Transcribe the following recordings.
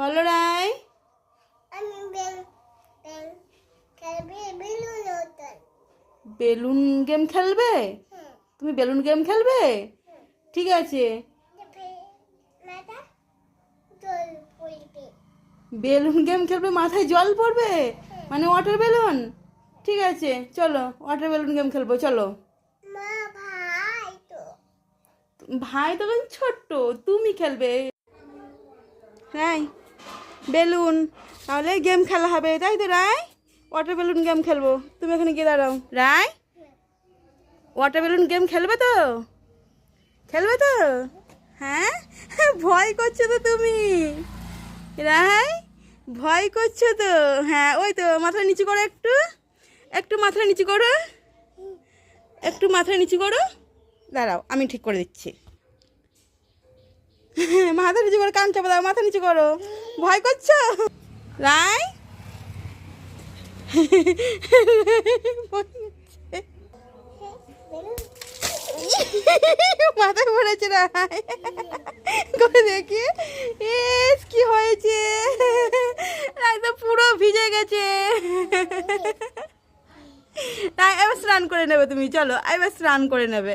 বলো রায়। Balloon game খেলবে? তুমি বেলুন গেম খেলবে? ঠিক আছে। বেলুন গেম খেলবে মাথায় জল পড়বে? মানে ওয়াটার বেলুন? ঠিক আছে চলো ওয়াটার বেলুন গেম খেলব চলো। ভাই তো। তখন ছোট্ট তুমি খেলবে। রাই বেলুন। তাহলে গেম খেলা হবে, তাই তো রায় ওয়াটার বেলুন গেম খেলব। তুমি এখানে গিয়ে দাঁড়াও। রায় ওয়াটার বেলুন গেম খেলবে তো? খেলবে তো? হ্যাঁ? ভয় করছ তো তুমি? রায় ভয় করছ তো? হ্যাঁ ওই তো, মাথা নিচু করো একটু। একটু মাথা নিচু করো। একটু মাথা নিচু করো। দাঁড়াও, আমি ঠিক করে দিচ্ছি। মাথা নিচু করো, কান চাপা দাও, মাথা নিচু করো। ভয় করছ? রাই? ভয় মাথায় পড়েছে করে দেখি। এস, কি হয়েছে? তো পুরো ভিজে গেছে। রাই, এবার স্নান করে নেবে তুমি, চলো। এবার স্নান করে নেবে।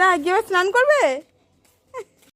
রাই, কি এবার স্নান করবে?